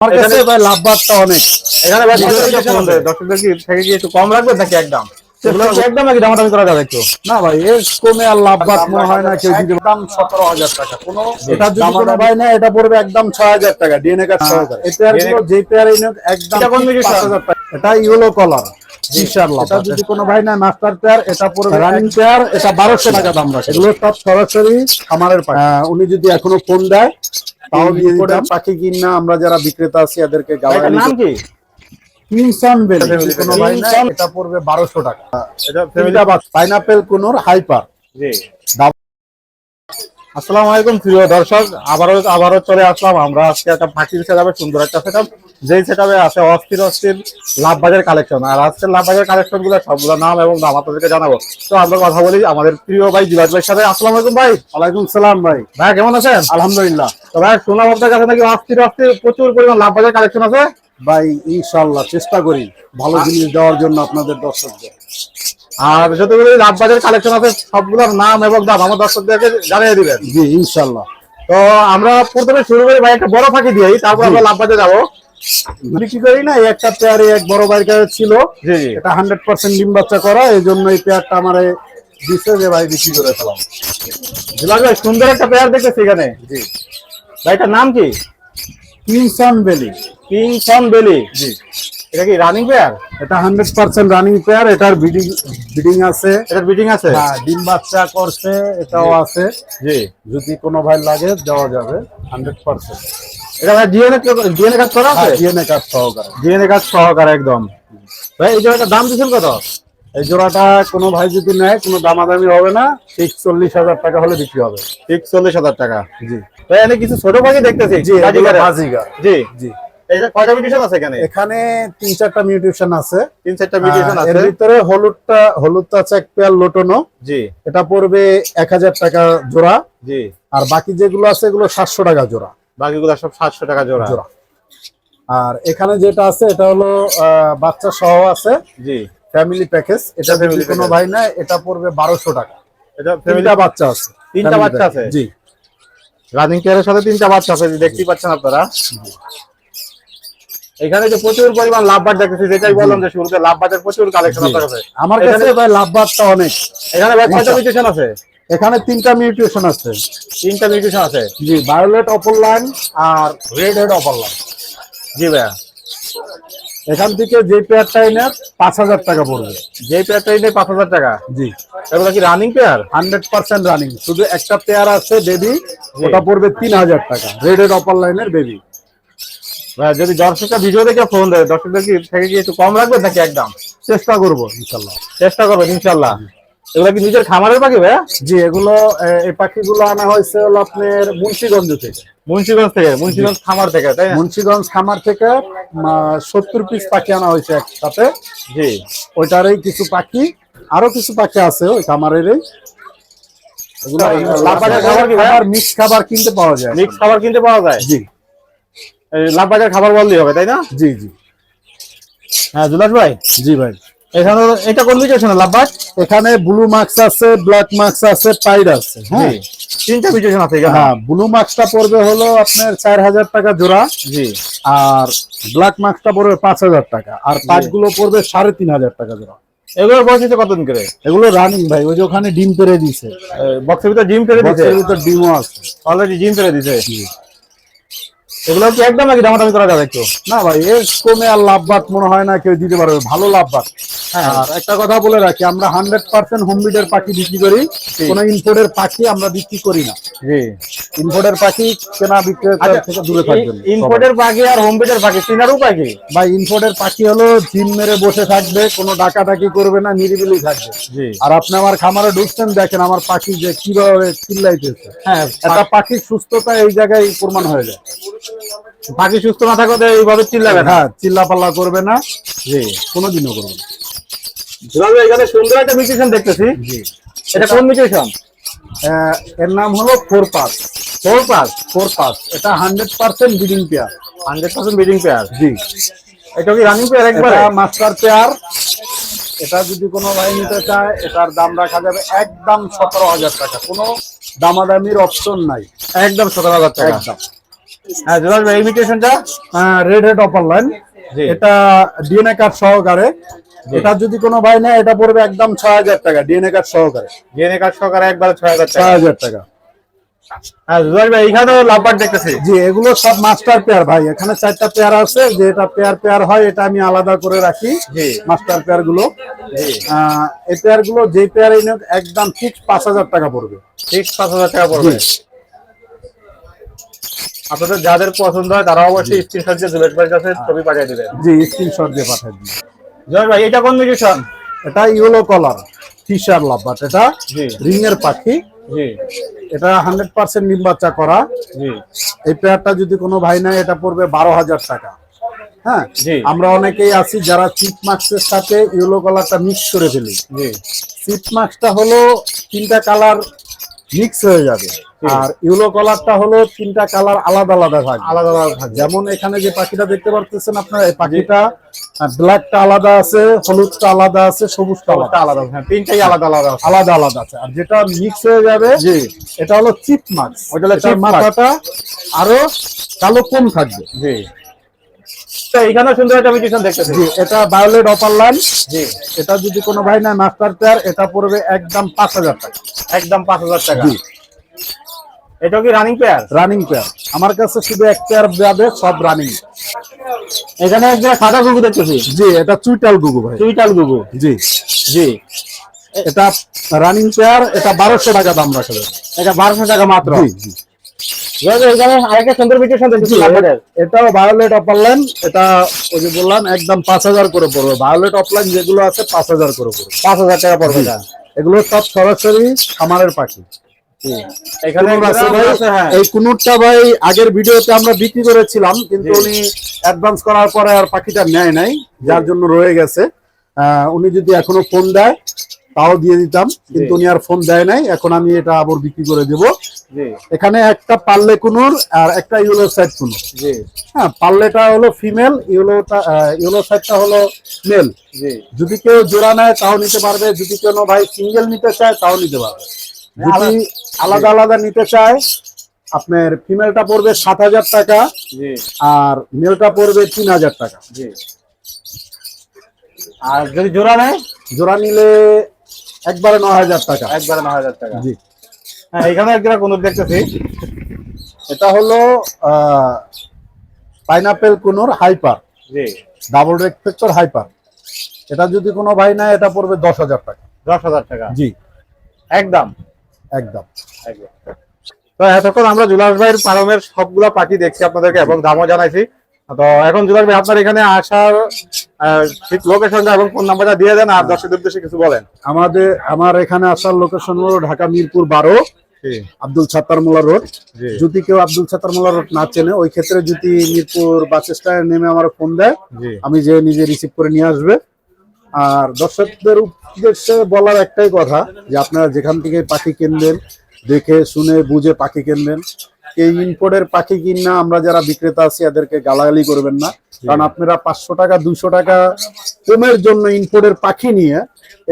আমার কাছে ভাই লাভবারটা অনেক। এখানে ভাই দর্শকদের কি থেকে কি একটু কম রাখবে নাকি একদম? একদম নাকি দামাদামি করা যাবে একটু? না ভাই এর কমে আর লাভবাদ মনে হয় না কেউ দিতে দাম সতেরো হাজার টাকা। কোনো এটা যদি কোনো ভাই না এটা পড়বে একদম ছয় হাজার টাকা ডিএনএ কার্ড ছয় হাজার। এই পেয়ার যে পেয়ার একদম এটা কোন মিউটেশন? পাঁচ হাজার টাকা। এটা ইয়েলো কলার এটা যদি কোনো ভাই না মাস্টার পেয়ার এটা পড়বে রানিং পেয়ার এটা বারোশো টাকা দাম রাখে। এগুলো সব সরাসরি খামারের পাখি। উনি যদি এখনও ফোন দেয় তাও দিয়ে দিতাম। পাখি কিনা আমরা যারা বিক্রেতা আছি এদেরকে এটার নাম কি? কিংসন বেল কোনো ভাই না এটা পড়বে বারোশো টাকা। এটা পাইনাপেল কোনোর হাইপার জি। আসসালামু আলাইকুম প্রিয় দর্শক। আবারও আবারও চলে আসলাম। আমরা আজকে একটা পাখির সেটাবে সুন্দর একটা সেটাপ যেই সেটাবে আছে অস্থির অস্থির লাভবাজার কালেকশন আর আজকের লাভবাজার কালেকশনগুলো সবগুলো নাম এবং দাম আপনাদেরকে জানাব। তো আমরা কথা বলি আমাদের প্রিয় ভাই জিবাজ ভাইয়ের সাথে। আসসালামু আলাইকুম ভাই। ওয়ালাইকুম সালাম ভাই। ভাই কেমন আছেন? আলহামদুলিল্লাহ। তো ভাই শুনলাম আপনার কাছে নাকি অস্থির অস্থির প্রচুর পরিমাণ লাভবাজার কালেকশন আছে? ভাই ইনশাল্লাহ চেষ্টা করি ভালো জিনিস দেওয়ার জন্য আপনাদের দর্শকদের। আর যতগুলো লাভবাজার কালেকশন আছে সবগুলোর নাম এবং দাম আমার দর্শকদেরকে জানিয়ে দিবেন। জি ইনশাল্লাহ তো আমরা প্রথমে শুরু করি ভাই একটা বড় ফাঁকি দিয়েই তারপর আমরা লাভবাজার যাব। বিক্রি করি না একটা পেয়ারে এক বড় ভাইয়ের কাছে ছিল। এটা হান্ড্রেড পার্সেন্ট ডিম বাচ্চা করা এই জন্য এই পেয়ারটা আমার দিছে যে ভাই বিক্রি করে ফেলাম জিবাজ ভাই সুন্দর একটা পেয়ার দেখতেছি এখানে। জি। ভাই এটার নাম কি? কিংসন বেলি কিংসন বেলি জি। এটা কি রানিং পেয়ার এটা হান্ড্রেড পার্সেন্ট রানিং পেয়ার এটার বিডিং বিডিং আছে। এটার বিটিং আছে? হ্যাঁ ডিম বাচ্চা করছে এটাও আছে। জি। যদি কোনো ভাই লাগে দেওয়া যাবে হান্ড্রেড পার্সেন্ট এটা ভাই জিএনএ জিএনএ কাজ করা আছে? ডিএনএ কার্ড সহকারে। জিএনএ কাজ সহকারে একদম। ভাই এই জন্য দাম দিচ্ছেন কত? এই জোড়াটা কোনো ভাই যদি নেয় কোনো দামাদামি হবে না ঠিক চল্লিশ হাজার টাকা হলে বিক্রি হবে। ঠিক চল্লিশ হাজার টাকা। জি। ভাই এখানে কিছু ছোট পাখি দেখতেছি। জি। বাজিগার। জি। জি। কয়টা মিউটেশন আছে এখানে? এখানে তিন চারটা মিউটেশন আছে। তিন চারটা মিউটেশন আহ, এর ভিতরে হলুদটা হলুদটা আছে এক পেয়ার লোটনো। জি। এটা পড়বে এক হাজার টাকা জোড়া। জি। আর বাকি যেগুলো আছে এগুলো সাতশো টাকা জোড়া। বাকিগুলো সব সাতশো টাকা জোড়া। জোড়া। আর এখানে যেটা আছে এটা হলো বাচ্চা সহ আছে। জি। ফ্যামিলি প্যাকেজ এটা কোনো ভাই না এটা পড়বে বারোশো টাকা। এটা ফ্যামিলি বাচ্চা আছে। তিনটা বাচ্চা আছে? জি। রানিং পেয়ারের সাথে তিনটা বাচ্চা আছে দেখতেই পাচ্ছেন আপনারা। এখানে যে প্রচুর পরিমাণ লাভবার দেখতেছি যেটাই বললাম যে শুরুতে লাভবারের প্রচুর কালেকশন আপনার কাছে আমার কাছে ভাই লাভবারটা অনেক। এখানে ভাই কয়টা আচ্ছা। মিউটেশন আছে? এখানে তিনটা মিউটেশন আছে। তিনটা মিউটেশন আছে? জি ভায়োলেট অপর লাইন আর রেড হেড অপর লাইন জি ভাইয়া। এখান থেকে যে পেয়ারটা এনে পাঁচ হাজার টাকা পড়বে। যে পেয়ারটা নিয়ে পাঁচ হাজার টাকা? জি। এগুলো কি running pair hundred percent running শুধু একটা পেয়ার আছে বেবি ওটা পড়বে তিন হাজার টাকা রেড হেড অপর লাইনের বেবি যদি দর্শকরা ভিডিও দেখে ফোন দেয় দর্শকদের কি থেকে কি একটু কম রাখবেন নাকি একদম? চেষ্টা করব ইনশাল্লাহ। চেষ্টা করবেন ইনশাল্লাহ। এগুলো কি নিজের খামারের পাখি ভাইয়া জি এগুলো এই পাখিগুলো আনা হয়েছে হলো আপনার মুন্সিগঞ্জ থেকে। মুন্সিগঞ্জ থেকে মুন্সিগঞ্জ খামার থেকে তাই মুন্সিগঞ্জ খামার থেকে সত্তর পিস পাখি আনা হয়েছে একসাথে। জি। ওইটারই কিছু পাখি আরও কিছু পাখি আছে ওই খামারেরই। মিক্স খাবার কিনতে পাওয়া যায়। মিক্স খাবার কিনতে পাওয়া যায়? জি। এই লাভবাজার খাবার বললেই হবে তাই না? জি জি। হ্যাঁ জুলাস ভাই? জি ভাই। এখানে এটা কোন মিউটেশন লাভবাজ এখানে ব্লু মার্কস আছে ব্ল্যাক মার্কস আছে পাইড আছে হ্যাঁ? তিনটা মিউটেশন আছে হ্যাঁ ব্লু মার্কসটা পড়বে হলো আপনার চার হাজার টাকা জোড়া জি। আর ব্ল্যাক মার্কসটা পড়বে পাঁচ হাজার টাকা আর পাইডগুলো পড়বে সাড়ে তিন হাজার টাকা জোড়া। এগুলোর বয়স হচ্ছে কতদিন করে? এগুলো রানিং ভাই ওই যে ওখানে ডিম পেরে দিছে। বক্সের ভিতরে জিম ফেলে দিছে? বক্সের ভিতর ডিমও আছে। অলরেডি জিম ফেলে দিছে? এগুলো কি একদম নাকি দামাদামি করা যাবে একটু না ভাই এর কমে আর লাভবাদ মনে হয় না কেউ দিতে পারবে ভালো লাভবাদ হ্যাঁ। আর একটা কথা বলে রাখি আমরা হান্ড্রেড পার্সেন্ট হোম বিডের পাখি বিক্রি করি কোনো ইম্পোর্টের পাখি আমরা বিক্রি করি না। জি। ইম্পোর্টের পাখি কেনা বিক্রেতা থেকে দূরে থাকবেন। ইম্পোর্টের পাখি আর হোম পিটের পাখি উপায় কি? ভাই ইম্পোর্টের পাখি হলো জিম মেরে বসে থাকবে কোনো ডাকাডাকি করবে না নিরিবিলি থাকবে। আর আপনি আমার খামারে ঢুকছেন দেখেন আমার পাখি যে কীভাবে চিল্লাইতেছে। হ্যাঁ একটা পাখির সুস্থতা এই জায়গায় প্রমাণ হয়ে যায়। পাখি সুস্থ না থাকলে এইভাবে চিল্লাবে হ্যাঁ চিল্লা পাল্লা করবে না। জি। কোনোদিনও করবে না। ভাই এখানে সুন্দর একটা মিউটেশন দেখতেছি। জি। এটা কোন মিউটেশন এর নাম হলো four pass four pass four pass এটা hundred percent breeding pair hundred percent breeding pair জি। এটা কি রানিং পেয়ার একবার? মাস্টার পেয়ার এটা যদি কোনো ভাই নিতে চায় এটার দাম রাখা যাবে একদম সতেরো হাজার টাকা। কোনো দামাদামির অপশন নাই। একদম সতেরো হাজার টাকা। একদম। হ্যাঁ ভাই ইমিটেশনটা রেড অপার লাইন এটা ডিএনএ কার্ড সহকারে। এটা যদি কোনো ভাই নেয় এটা পড়বে একদম ছয় হাজার টাকা ডিএনএ কার্ড সহকারে। সহকারে একবার ছয় হাজার ছয় হাজার টাকা। হ্যাঁ ভাই এইখানেও লাভবার দেখতেছি। জি এগুলো সব মাস্টার পেয়ার ভাই। এখানে চারটা পেয়ার আছে। যে এটা পেয়ার পেয়ার হয় এটা আমি আলাদা করে রাখি মাস্টার পেয়ারগুলো। এই পেয়ারগুলো যে পেয়ার একদম ঠিক পাঁচ হাজার টাকা পড়বে। ঠিক পাঁচ হাজার টাকা পড়বে। আপনাদের যাদের পছন্দ হয় তারা অবশ্যই স্ক্রিনশট দিয়ে জুলেশ ভাইয়ের কাছে ছবি পাঠিয়ে দিবেন। জি স্ক্রিনশট দিয়ে পাঠিয়ে দিন। জুলেশ ভাই এটা কোন মিউটেশন এটা yellow collar Fischer lovebird এটা জি। রিং এর পাখি। জি। এটা হান্ড্রেড পার্সেন্ট ডিম বাচ্চা করা। জি। এই পেয়ারটা যদি কোনো ভাই নেয় এটা পড়বে বারো হাজার টাকা। হ্যাঁ। আমরা অনেকেই আছি যারা চিপ মাস্কের সাথে ইয়েলো কালারটা মিক্স করে ফেলি। জি। চিপ মাস্কটা হলো তিনটা কালার মিক্স হয়ে যাবে। আর ইয়েলো কালারটা হলো তিনটা কালার আলাদা আলাদা থাকবে আলাদা আলাদা থাকবে যেমন এখানে যে পাখিটা দেখতে পারতেছেন আপনারা এই পাখিটা ব্ল্যাকটা আলাদা আছে হলুদটা আলাদা আছে সবুজটা আলাদা আলাদা হ্যাঁ তিনটাই আলাদা আলাদা আছে। আলাদা আলাদা আছে। আর যেটা মিক্স হয়ে যাবে জি। এটা হলো চিপ মাছ ওইটা হলো মাথাটা আরও কালো কম থাকবে। জি। তো এইখানেও সুন্দর একটা মিউটেশন দেখতেছি জি এটা অপার লাইন জি। এটা যদি কোনো ভাই নেয় মাস্টার পেয়ার এটা পড়বে একদম পাঁচ হাজার টাকা। একদম পাঁচ হাজার টাকা। জি। এটা কি রানিং পেয়ার রানিং পেয়ার আমার কাছে শুধু এক পেয়ার যাবে সব রানিং এখানে একটা সাদা গুগু দেখতেছি। জি এটা চুইটাল গুগু ভাই। চুইটাল গুগু জি। জি। এটা রানিং পেয়ার এটা বারোশো টাকা দাম রাখা এটা বারোশো টাকা মাত্র। জি। এটাও ভায়োলেট অপারলাইন এটা ওই যে বললাম একদম পাঁচ হাজার করে পড়বে। ভায়োলেট অফলাইন যেগুলো আছে পাঁচ হাজার করে পড়বে। পাঁচ হাজার টাকা পড়বে এগুলো সব সরাসরি খামারের পাখি। হ্যাঁ। এই কুনুরটা ভাই আগের ভিডিওতে আমরা বিক্রি করেছিলাম কিন্তু উনি অ্যাডভান্স করার পরে আর পাখিটা নেয় নাই যার জন্য রয়ে গেছে। উনি যদি এখনও ফোন দেয় তাও দিয়ে দিতাম কিন্তু উনি আর ফোন দেয় নাই এখন আমি এটা আবার বিক্রি করে দেব। এখানে একটা পাল্লে কুনুর আর একটা ইউলো সাইড কুনুর। হ্যাঁ পাল্লেটা হলো ফিমেল ইউলোটা ইউলো সাইডটা হলো মেল যদি কেউ জোড়া নেয় তাও নিতে পারবে। যদি কোনো ভাই সিঙ্গেল নিতে চায় তাও নিতে পারবে। যদি আলাদা আলাদা নিতে চায়। আপনার ফিমেলটা পড়বে সাত হাজার টাকা আর মেলটা পড়বে তিন হাজার টাকা। জি। আর যদি জোড়া নেয়? জোড়া নিলে একবারে ন হাজার টাকা। একবারে ন হাজার টাকা। জি। হ্যাঁ এখানে একটা কোন দেখতেছি। এটা হলো পাইনাপেল কুনোর হাইপার জি। ডাবল রেসপেক্টর হাইপার এটা যদি কোনো ভাই নেয় এটা পড়বে দশ হাজার টাকা। দশ হাজার টাকা। জি। একদম। একদম। তো এতক্ষণ আমরা জুলাস ভাইয়ের ফার্মের সবগুলা পাখি দেখছি আপনাদেরকে এবং দামও জানাইছি। তো এখন জুলাস ভাই আপনার এখানে আসার ঠিক লোকেশনটা এবং ফোন নাম্বারটা দিয়ে দেন আর দর্শকদের উদ্দেশ্যে কিছু বলেন। আমাদের আমার এখানে আসার লোকেশন হলো ঢাকা মিরপুর বারো আব্দুল ছাত্তার মোল্লা রোড। যদি কেউ আব্দুল ছাত্তার মোল্লা রোড না চেনে ওই ক্ষেত্রে যদি মিরপুর বাস স্ট্যান্ডে নেমে আমার ফোন দেয় আমি যে নিজে রিসিভ করে নিয়ে আসবে। আর দর্শকদের উদ্দেশ্যে বলার একটাই কথা যে আপনারা যেখান থেকে পাখি কিনবেন, দেখে শুনে বুঝে পাখি কিনবেন। এই ইম্পোর্টের পাখি কিনা আমরা যারা বিক্রেতা আছি, এদেরকে গালাগালি করবেন না। কারণ আপনারা পাঁচশো টাকা দুশো টাকা কমের জন্য ইম্পোর্টের পাখি নিয়ে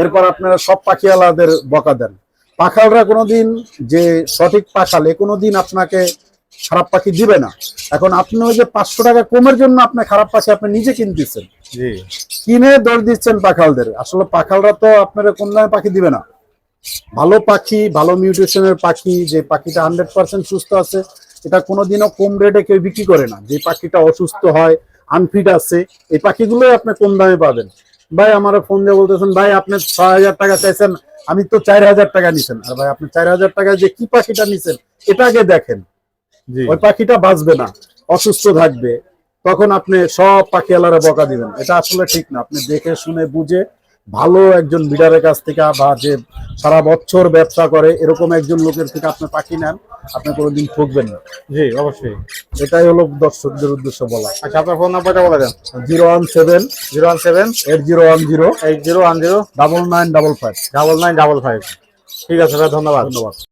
এরপর আপনারা সব পাখিওয়ালাদের বকা দেন। পাখালরা কোনোদিন যে সঠিক পাখাল কোনোদিন আপনাকে খারাপ পাখি দিবে না। এখন আপনি ওই যে পাঁচশো টাকা কমের জন্য আপনি খারাপ পাখি আপনি নিজে কিনতেছেন। কিনে দর দিচ্ছেন পাখালদের। আসলে পাখালরা তো আপনারা কোন দামে পাখি দিবে না। ভালো পাখি ভালো মিউটেশনের পাখি যে পাখিটা হান্ড্রেড পার্সেন্ট সুস্থ আছে এটা কোনোদিনও কম রেটে কেউ বিক্রি করে না। যে পাখিটা অসুস্থ হয় আনফিট আছে এই পাখিগুলোই আপনি কম দামে পাবেন। ভাই আমার ফোন দিয়ে বলতেছেন ভাই আপনি ছয় হাজার টাকা চাইছেন আমি তো চার হাজার টাকা নিছেন। আর ভাই আপনি চার হাজার টাকা যে কি পাখিটা নিছেন এটা আগে দেখেন। ওই পাখিটা বাঁচবে না অসুস্থ থাকবে তখন আপনি সব পাখিওয়ালারা বকা দিবেন। এটা আসলে ঠিক না আপনি দেখে শুনে বুঝে ভালো একজন বিডারের কাছ থেকে বা যে সারা বছর ব্যবসা করে এরকম একজন লোকের থেকে আপনি পাখি নেন আপনি কোনোদিন ঠকবেন না। জি অবশ্যই। এটাই হলো দর্শকদের উদ্দেশ্য বলা। আচ্ছা আপনার ফোন নাম্বারটা বলে দেন। Zero one seven zero one seven eight zero one zero eight zero one zero double nine double five. Double nine double five. ঠিক আছে ভাই ধন্যবাদ। ধন্যবাদ।